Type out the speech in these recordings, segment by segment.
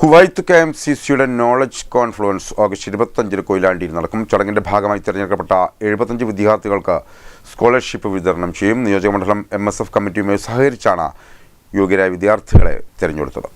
Kuwait K M C സിയുടെ knowledge confluence August ഇരുപത്തഞ്ചിന് കൊയിലാണ്ടിയിൽ നടക്കും. ചടങ്ങിന്റെ ഭാഗമായി തിരഞ്ഞെടുക്കപ്പെട്ട എഴുപത്തഞ്ച് വിദ്യാർത്ഥികൾക്ക് സ്കോളർഷിപ്പ് വിതരണം ചെയ്യും. നിയോജകമണ്ഡലം എം എസ് എഫ് കമ്മിറ്റിയുമായി സഹകരിച്ചാണ് യോഗ്യരായ വിദ്യാർത്ഥികളെ തിരഞ്ഞെടുത്തത്.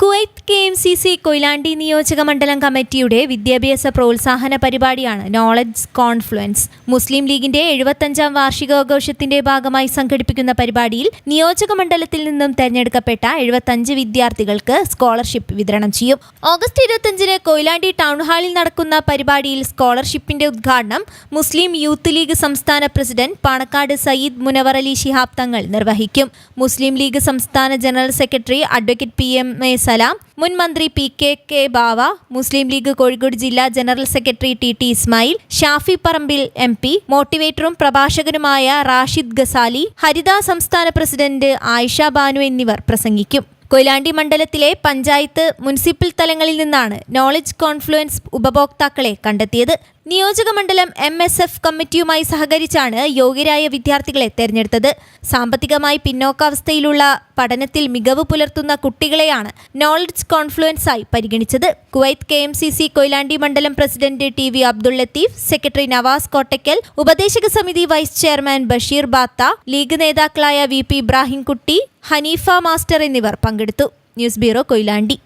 Kuwait K M C C Koyilandy നിയോജക മണ്ഡലം കമ്മിറ്റിയുടെ വിദ്യാഭ്യാസ പ്രോത്സാഹന പരിപാടിയാണ് നോളജ് കോൺഫ്ലുവൻസ് മുസ്ലിം ലീഗിന്റെ എഴുപത്തഞ്ചാം വാർഷികാഘോഷത്തിന്റെ ഭാഗമായി സംഘടിപ്പിക്കുന്ന പരിപാടിയിൽ നിയോജക മണ്ഡലത്തിൽ നിന്നും തെരഞ്ഞെടുക്കപ്പെട്ട എഴുപത്തഞ്ച് വിദ്യാർത്ഥികൾക്ക് സ്കോളർഷിപ്പ് വിതരണം ചെയ്യും. ഓഗസ്റ്റ് ഇരുപത്തഞ്ചിന് കൊയിലാണ്ടി ടൗൺ ഹാളിൽ നടക്കുന്ന പരിപാടിയിൽ സ്കോളർഷിപ്പിന്റെ ഉദ്ഘാടനം മുസ്ലിം യൂത്ത് ലീഗ് സംസ്ഥാന പ്രസിഡന്റ് പാണക്കാട് സയ്യിദ് മുനവർ അലി ശിഹാബ് തങ്ങൾ നിർവഹിക്കും. മുസ്ലിം ലീഗ് സംസ്ഥാന general secretary advocate P M A Salam മുൻ മന്ത്രി P K K Bava Muslim League Kozhikode ജില്ലാ general secretary T T Ismail Shafi Parambil M P മോട്ടിവേറ്ററും പ്രഭാഷകനുമായ റാഷിദ് ഗസാലി ഹരിത സംസ്ഥാന പ്രസിഡന്റ് ആയിഷ ബാനു എന്നിവർ പ്രസംഗിക്കും. കൊയിലാണ്ടി മണ്ഡലത്തിലെ പഞ്ചായത്ത് മുനിസിപ്പൽ തലങ്ങളിൽ നിന്നാണ് നോളജ് കോൺഫ്ലുവൻസ് ഉപഭോക്താക്കളെ കണ്ടെത്തിയത്. നിയോജക മണ്ഡലം എം എസ് എഫ് കമ്മിറ്റിയുമായി സഹകരിച്ചാണ് യോഗ്യരായ വിദ്യാർത്ഥികളെ തെരഞ്ഞെടുത്തത്. സാമ്പത്തികമായി പിന്നോക്കാവസ്ഥയിലുള്ള പഠനത്തിൽ മികവ് പുലർത്തുന്ന കുട്ടികളെയാണ് നോളജ് കോൺഫ്ലുവൻസ് ആയി പരിഗണിച്ചത്. Kuwait K M C C Koyilandy മണ്ഡലം president T V Abdul Latheef secretary Navas Kottakkal ഉപദേശക സമിതി vice chairman Basheer Batha League നേതാക്കളായ V P Ibrahimkutty Haneefa master എന്നിവർ പങ്കെടുത്തു. News bureau Koyilandy.